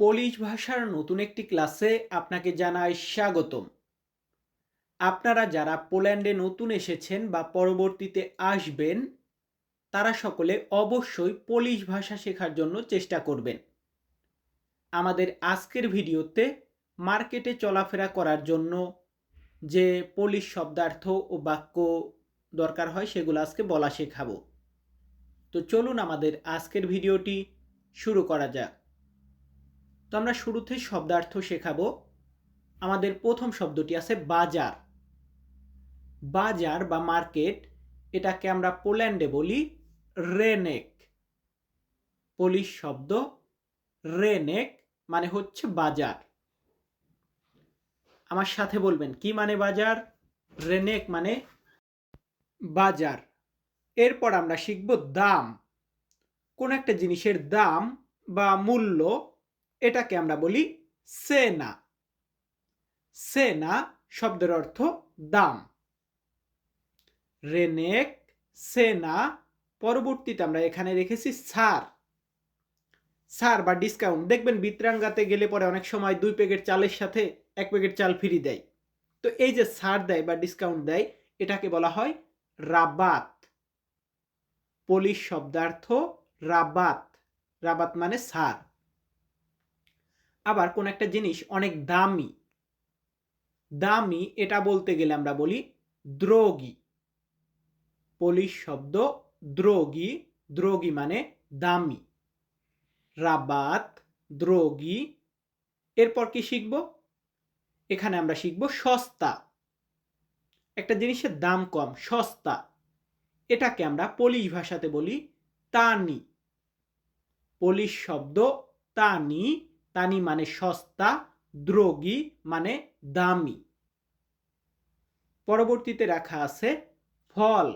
Polish ভাষার নতুন একটি ক্লাসে আপনাকে জানাই স্বাগতম। আপনারা যারা পোল্যান্ডে নতুন এসেছেন বা পরবর্তীতে আসবেন, তারা সকলে অবশ্যই পোলিশ ভাষা শেখার জন্য চেষ্টা করবেন। আমাদের আজকের ভিডিওতে মার্কেটে চলাফেরা করার জন্য যে পোলিশ শব্দার্থ ও বাক্য দরকার হয়, সেগুলো আজকে বলা শেখাবো। তো চলুন আমাদের আজকের ভিডিওটি শুরু করা যাক। তো আমরা শুরুতে শব্দার্থ শেখাবো। আমাদের প্রথম শব্দটি আছে বাজার। বাজার বা মার্কেট, এটাকে আমরা পোল্যান্ডে বলি রেনেক। পোলিশ শব্দ রেনেক মানে হচ্ছে বাজার। আমার সাথে বলবেন, কি মানে বাজার? রেনেক মানে বাজার। এরপর আমরা শিখব দাম। কোন একটা জিনিসের দাম বা মূল্য এটাকে আমরা বলি সেনা। সেনা শব্দের অর্থ দাম। রেনেক, সেনা, পরবর্তীতে আমরা এখানে রেখেছি সার। সার বা ডিসকাউন্ট। দেখবেন বিত্রাঙ্গাতে গেলে পরে অনেক সময় দুই প্যাকেট চালের সাথে এক প্যাকেট চাল ফ্রি দেয়। তো এই যে সার দেয় বা ডিসকাউন্ট দেয়, এটাকে বলা হয় রাবাত। পোলিশ শব্দার্থ রাবাত। রাবাত মানে সার। আবার কোন একটা জিনিস অনেক দামি। দামি এটা বলতে গেলে আমরা বলি দ্রোগী। পোলিশ শব্দ দ্রোগী দ্রোগী মানে দামি। রাবাত, দ্রোগী। এরপর কি শিখব? এখানে আমরা শিখব সস্তা। একটা জিনিসের দাম কম, সস্তা। এটাকে আমরা পোলিশ ভাষাতে বলি তানি। পোলিশ শব্দ তানি তানি মানে সস্তা, দ্রোগী মানে দামি। পরবর্তীতে রাখা আছে ফল।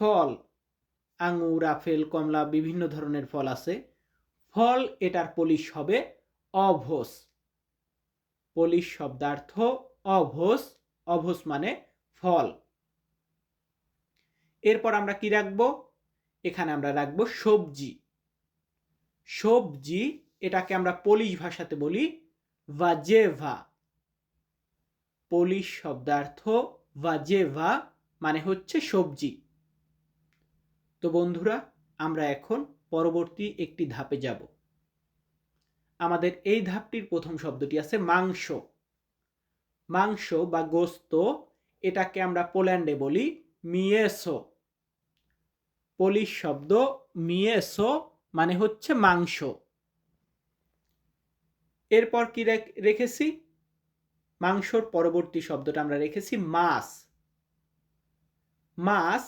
ফল, আঙুর, আপেল, কমলা, বিভিন্ন ধরনের ফল আছে। ফল এটার পলিশ হবে অভোস। পলিশ শব্দার্থ অভোস অভোস মানে ফল। এরপর আমরা কি রাখব? এখানে আমরা রাখব সবজি। সবজি, এটাকে আমরা পোলিশ ভাষাতে বলি ভাজেভা। পোলিশ শব্দার্থ ভাজেভা মানে হচ্ছে সবজি। তো বন্ধুরা, আমরা এখন পরবর্তী একটি ধাপে যাব। আমাদের এই ধাপটির প্রথম শব্দটি আছে মাংস। মাংস বা গোস্ত, এটাকে আমরা পোল্যান্ডে বলি মিয়েসো। পোলিশ শব্দ মিয়েসো মানে হচ্ছে মাংস। এরপর কি রেখেছি? মাংসর পরবর্তী শব্দটা আমরা রেখেছি মাছ। মাছ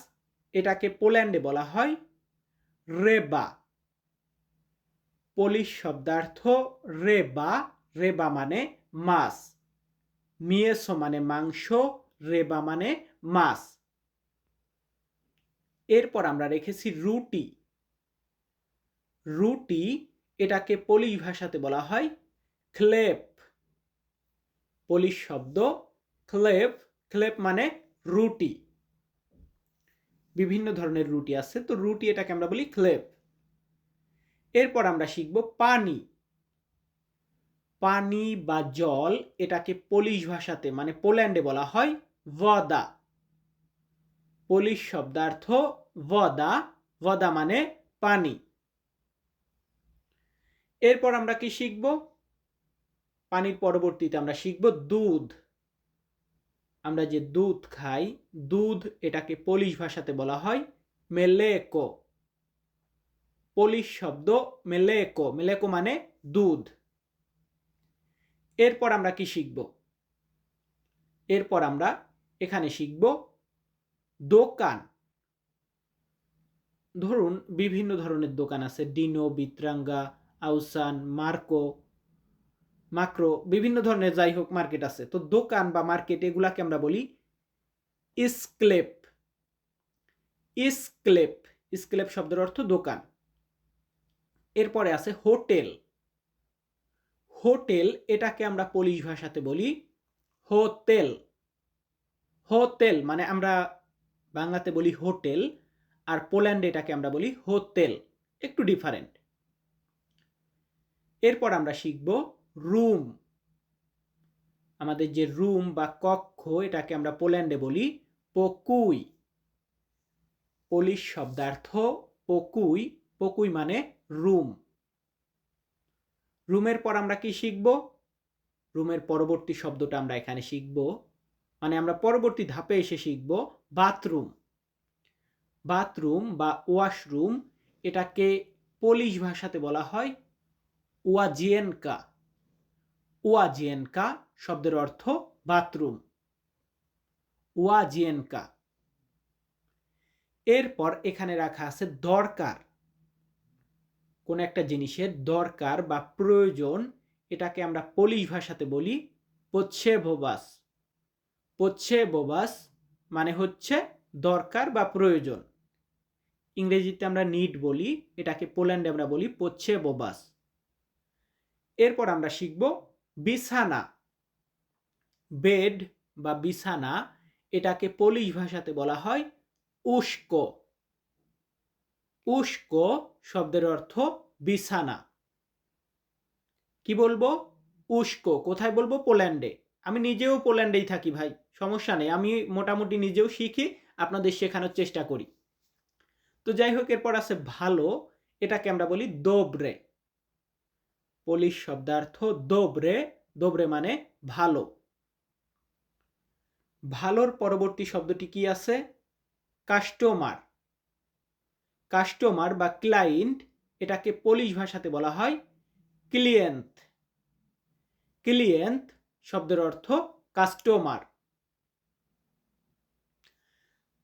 এটাকে পোল্যান্ডে বলা হয় রেবা। পোলিশ শব্দার্থ রেবা রেবা মানে মাছ। মিয়েসো মানে মাংস, রেবা মানে মাছ। এরপর আমরা রেখেছি রুটি। রুটি এটাকে পোলিশ ভাষাতে বলা হয় ক্লেপ। পোলিশ শব্দ, ক্লেপ ক্লেপ মানে রুটি। বিভিন্ন ধরনের রুটি আছে, তো রুটি এটাকে আমরা বলি ক্লেপ। এরপর আমরা শিখব পানি। পানি বা জল এটাকে পোলিশ ভাষাতে মানে পোল্যান্ডে বলা হয় ভদা পোলিশ শব্দার্থ ভদা ভদা মানে পানি। এরপর আমরা কি শিখব? পানির পরবর্তীতে আমরা শিখব দুধ। আমরা যে দুধ খাই, দুধ এটাকে পোলিশ ভাষাতে বলা হয় মেলেকো পোলিশ শব্দ মেলেকো মেলেকো মানে দুধ। এরপর আমরা কি শিখব? এরপর আমরা এখানে শিখব দোকান। ধরুন বিভিন্ন ধরনের দোকান আছে, ডিনো, বিত্রাঙ্গা আউসান, মার্কো, মাক্রো, বিভিন্ন ধরনের যাই হোক মার্কেট আছে। তো দোকান বা মার্কেট এগুলাকে আমরা বলি ইসক্লেপ। ইসক্লেপ ইসক্লেপ শব্দের অর্থ দোকান। এরপরে আছে হোটেল। হোটেল এটাকে আমরা পোলিশ ভাষাতে বলি হোটেল। হোটেল মানে আমরা বাংলাতে বলি হোটেল আর পোল্যান্ডে এটাকে আমরা বলি হোটেল। একটু ডিফারেন্ট এরপর আমরা শিখব রুম। আমাদের যে রুম বা কক্ষ, এটাকে আমরা পোল্যান্ডে বলি পকুই। পোলিশ শব্দার্থ পকুই। পকুই মানে রুম। রুমের পর আমরা কি শিখব? রুমের পরবর্তী শব্দটা আমরা এখানে শিখব। মানে আমরা পরবর্তী ধাপে এসে শিখব বাথরুম। বাথরুম বা ওয়াশরুম, এটাকে পোলিশ ভাষাতে বলা হয় ওয়াজিয়েনকা ওয়াজিয়েনকা শব্দের অর্থ বাথরুম। ওয়াজিয়েনকা এরপর এখানে রাখা আছে দরকার। কোন একটা জিনিসের দরকার বা প্রয়োজন এটাকে আমরা পোলিশ ভাষাতে বলি পচ্ছে বোবাস পচ্ছে বোবাস মানে হচ্ছে দরকার বা প্রয়োজন। ইংরেজিতে আমরা নিড বলি, এটাকে পোল্যান্ডে আমরা বলি পচ্ছে বোবাস এরপর আমরা শিখব বিছানা। বেড বা বিছানা এটাকে পোলিশ ভাষাতে বলা হয় উস্ক। উস্ক শব্দের অর্থ বিছানা। কি বলব? উস্কো। কোথায় বলব? পোল্যান্ডে। আমি নিজেও পোল্যান্ডেই থাকি ভাই, সমস্যা নেই। আমি মোটামুটি নিজেও শিখি, আপনাদের শেখানোর চেষ্টা করি। তো যাই হোক, এরপর আছে ভালো। এটাকে আমরা বলি দোবরে পোলিশ শব্দার্থ দোবরে দোবরে মানে ভালো। ভালোর পরবর্তী শব্দটি কি আছে? কাস্টমার কাস্টমার বা ক্লায়েন্ট এটাকে পোলিশ ভাষাতে বলা হয় ক্লিয়েন্ট ক্লিয়েন্ট শব্দের অর্থ কাস্টমার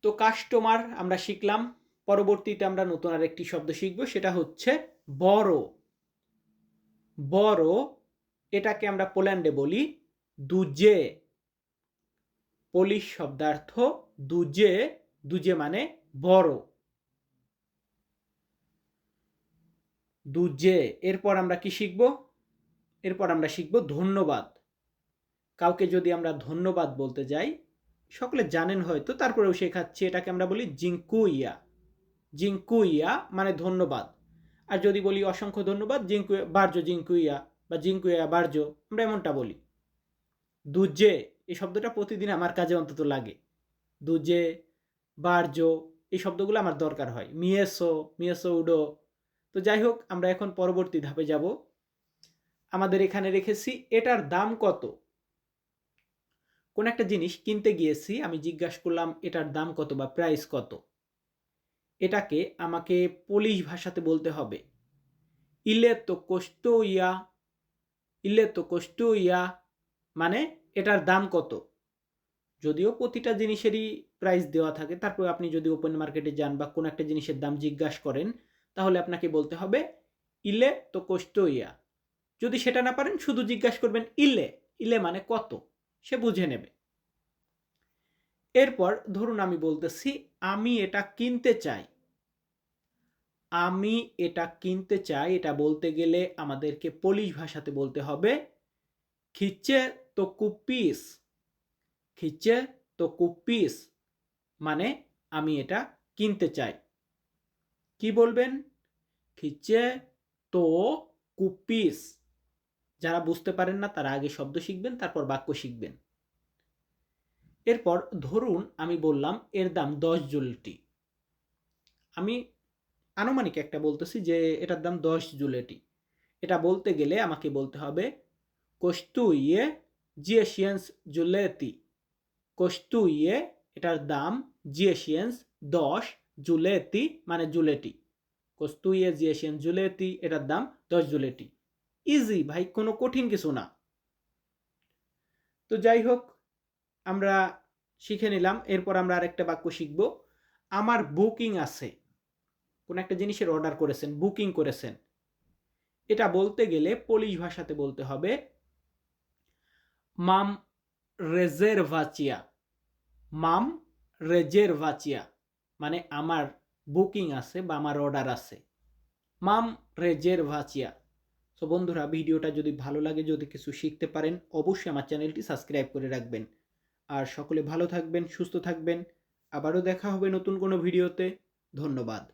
তো কাস্টমার আমরা শিখলাম, পরবর্তীতে আমরা নতুন আর একটি শব্দ শিখব, সেটা হচ্ছে বড়। বড়, এটাকে আমরা পোল্যান্ডে বলি দুজে। পোলিশ শব্দার্থ দুজে দুজে মানে বড়। দুজে, এরপর আমরা কি শিখব? এরপর আমরা শিখব ধন্যবাদ। কাউকে যদি আমরা ধন্যবাদ বলতে যাই, সকলে জানেন হয়তো, তারপরেও শেখাচ্ছি, এটাকে আমরা বলি জিঙ্কুইয়া জিঙ্কুইয়া মানে ধন্যবাদ। আর যদি বলি অসংখ্য ধন্যবাদ জিঙ্কুয়া বার্জ জিঙ্কুইয়া বা জিঙ্কুইয়া বার্জ আমরা এমনটা বলি। দুজে এই শব্দটা প্রতিদিন আমার কাজে অন্তত লাগে। দুজে বার্জ এই শব্দগুলো আমার দরকার হয়। মিয়েসো মিয়েসো উডো। তো যাই হোক, আমরা এখন পরবর্তী ধাপে যাব। আমাদের এখানে রেখেছি, এটার দাম কত? কোন একটা জিনিস কিনতে গিয়েছি, আমি জিজ্ঞাসা করলাম, এটার দাম কত বা প্রাইস কত? এটাকে আমাকে পোলিশ ভাষাতে বলতে হবে। ইলে তো কষ্ট ইয়া ইলে তো কষ্ট ইয়া মানে এটার দাম কত? যদিও প্রতিটা জিনিসেরই প্রাইস দেওয়া থাকে, তারপর আপনি যদি ওপেন মার্কেটে যান বা কোনো একটা জিনিসের দাম জিজ্ঞাসা করেন, তাহলে আপনাকে বলতে হবে, ইলে তো কষ্ট ইয়া যদি সেটা না পারেন, শুধু জিজ্ঞাসা করবেন, ইলে? ইলে মানে কত? সে বুঝে নেবে। এরপর ধরুন আমি বলতেছি, আমি এটা কিনতে চাই। আমি এটা কিনতে চাই, এটা বলতে গেলে আমাদেরকে পোলিশ ভাষাতে বলতে হবে, খিচে তো কুপিস, খিচে তো কুপিস মানে আমি এটা কিনতে চাই। কি বলবেন? খিচে তো কুপিস যারা বুঝতে পারেন না, তারা আগে শব্দ শিখবেন, তারপর বাক্য শিখবেন। এরপর ধরুন আমি বললাম, এর দাম দশ জুলটি আমি আনুমানিক একটা বলতেছি যে এটার দাম দশ জুলেটি। এটা বলতে গেলে আমাকে বলতে হবে কস্তু ইয়ে জিয়েশিয়েন্স জুলেতি। কস্তু ইয়ে এটার দাম জিয়েশিয়েন্স দশ জুলেতি মানে জুলেটি। কস্তু ইয়ে জিয়েশিয়েন্স জুলেতি এটার দাম দশ জুলেটি। ইজি ভাই, কোনো কঠিন কিছু না। তো যাই হোক, আমরা শিখে নিলাম, এরপর আমরা আরেকটা বাক্য শিখব। আমার বুকিং আছে। কোন একটা জিনিসের অর্ডার করেছেন বুকিং করেছেন। এটা বলতে গেলে পোলিশ ভাষাতে বলতে হবে মাম রেজেরভাচিয়া মাম রেজেরভাচিয়া মানে আমার বুকিং আছে বা আমার অর্ডার আছে। মাম রেজেরভাচিয়া সো বন্ধুরা, ভিডিওটা যদি ভালো লাগে, যদি কিছু শিখতে পারেন, অবশ্যই আমার চ্যানেলটি সাবস্ক্রাইব করে রাখবেন। আর সকলে ভালো থাকবেন, সুস্থ থাকবেন। আবারও দেখা হবে নতুন কোনো ভিডিওতে। ধন্যবাদ।